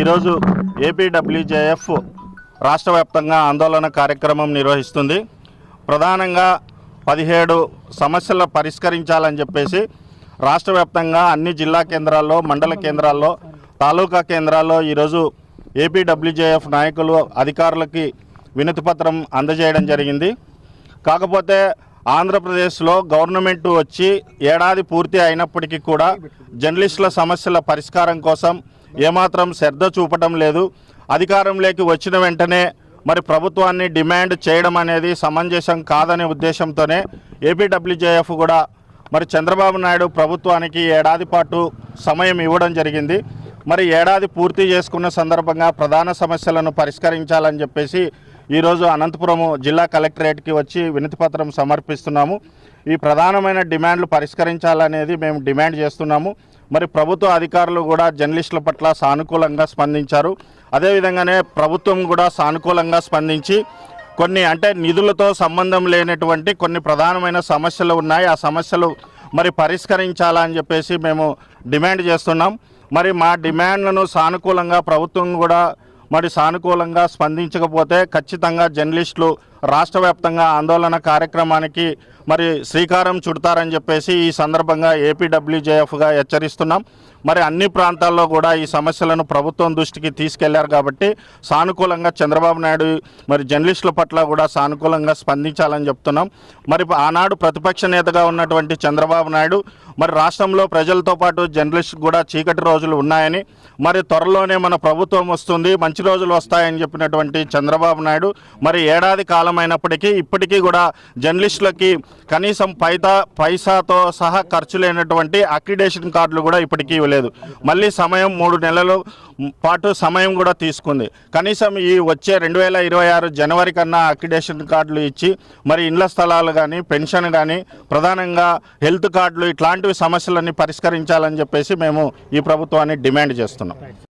ఈరోజు ఏపీడబ్ల్యూజేఎఫ్ రాష్ట్ర వ్యాప్తంగా ఆందోళన కార్యక్రమం నిర్వహిస్తుంది. ప్రధానంగా పదిహేడు సమస్యలు పరిష్కరించాలని చెప్పేసి రాష్ట్ర వ్యాప్తంగా అన్ని జిల్లా కేంద్రాల్లో మండల కేంద్రాల్లో తాలూకా కేంద్రాల్లో ఈరోజు ఏపీడబ్ల్యూజేఎఫ్ నాయకులు అధికారులకి వినతిపత్రం అందజేయడం జరిగింది. కాకపోతే ఆంధ్రప్రదేశ్లో గవర్నమెంట్ వచ్చి ఏడాది పూర్తి అయినప్పటికీ కూడా జర్నలిస్టుల సమస్యల పరిష్కారం కోసం ఏమాత్రం శ్రద్ధ చూపటం లేదు. అధికారంలోకి వచ్చిన వెంటనే మరి ప్రభుత్వాన్ని డిమాండ్ చేయడం అనేది సమంజసం కాదనే ఉద్దేశంతోనే ఏపీడబ్ల్యూజేఎఫ్ కూడా మరి చంద్రబాబు నాయుడు ప్రభుత్వానికి ఏడాది పాటు సమయం ఇవ్వడం జరిగింది. మరి ఏడాది పూర్తి చేసుకున్న సందర్భంగా ప్రధాన సమస్యలను పరిష్కరించాలని చెప్పేసి ఈరోజు అనంతపురం జిల్లా కలెక్టరేట్కి వచ్చి వినతిపత్రం సమర్పిస్తున్నాము. ఈ ప్రధానమైన డిమాండ్లు పరిష్కరించాలనేది మేము డిమాండ్ చేస్తున్నాము. మరి ప్రభుత్వ అధికారులు కూడా జర్నలిస్టుల పట్ల సానుకూలంగా స్పందించారు. అదేవిధంగానే ప్రభుత్వం కూడా సానుకూలంగా స్పందించి కొన్ని అంటే నిధులతో సంబంధం లేనటువంటి కొన్ని ప్రధానమైన సమస్యలు ఉన్నాయి. ఆ సమస్యలు మరి పరిష్కరించాలని చెప్పేసి మేము డిమాండ్ చేస్తున్నాం. మరి మా డిమాండ్లను సానుకూలంగా ప్రభుత్వం కూడా మరి సానుకూలంగా స్పందించకపోతే ఖచ్చితంగా జర్నలిస్టులు రాష్ట్ర వ్యాప్తంగా ఆందోళన కార్యక్రమానికి మరి శ్రీకారం చుడతారని చెప్పేసి ఈ సందర్భంగా ఏపీడబ్ల్యూజేఎఫ్గా హెచ్చరిస్తున్నాం. మరి అన్ని ప్రాంతాల్లో కూడా ఈ సమస్యలను ప్రభుత్వం దృష్టికి తీసుకెళ్ళారు కాబట్టి సానుకూలంగా చంద్రబాబు నాయుడు మరి జర్నలిస్టుల పట్ల కూడా సానుకూలంగా స్పందించాలని చెప్తున్నాం. మరి ఆనాడు ప్రతిపక్ష నేతగా ఉన్నటువంటి చంద్రబాబు నాయుడు మరి రాష్ట్రంలో ప్రజలతో పాటు జర్నలిస్ట్ కూడా చీకటి రోజులు ఉన్నాయని మరి త్వరలోనే మన ప్రభుత్వం వస్తుంది మంచి రోజులు వస్తాయని చెప్పినటువంటి చంద్రబాబు నాయుడు మరి ఏడాది కాలం అయినప్పటికీ ఇప్పటికీ కూడా జర్నలిస్టులకి కనీసం పైతా పైసాతో సహా ఖర్చు లేనటువంటి అక్రిడేషన్ కార్డులు కూడా ఇప్పటికీ ఇవ్వలేదు. మళ్ళీ సమయం మూడు నెలలు పాటు సమయం కూడా తీసుకుంది. కనీసం ఈ వచ్చే రెండు వేల ఇరవై ఆరు జనవరి కన్నా అక్రిడేషన్ కార్డులు ఇచ్చి మరి ఇండ్ల స్థలాలు కానీ పెన్షన్ కానీ ప్రధానంగా హెల్త్ కార్డులు ఇట్లాంటివి సమస్యలన్నీ పరిష్కరించాలని చెప్పేసి మేము ఈ ప్రభుత్వాన్ని డిమాండ్ చేస్తున్నాం.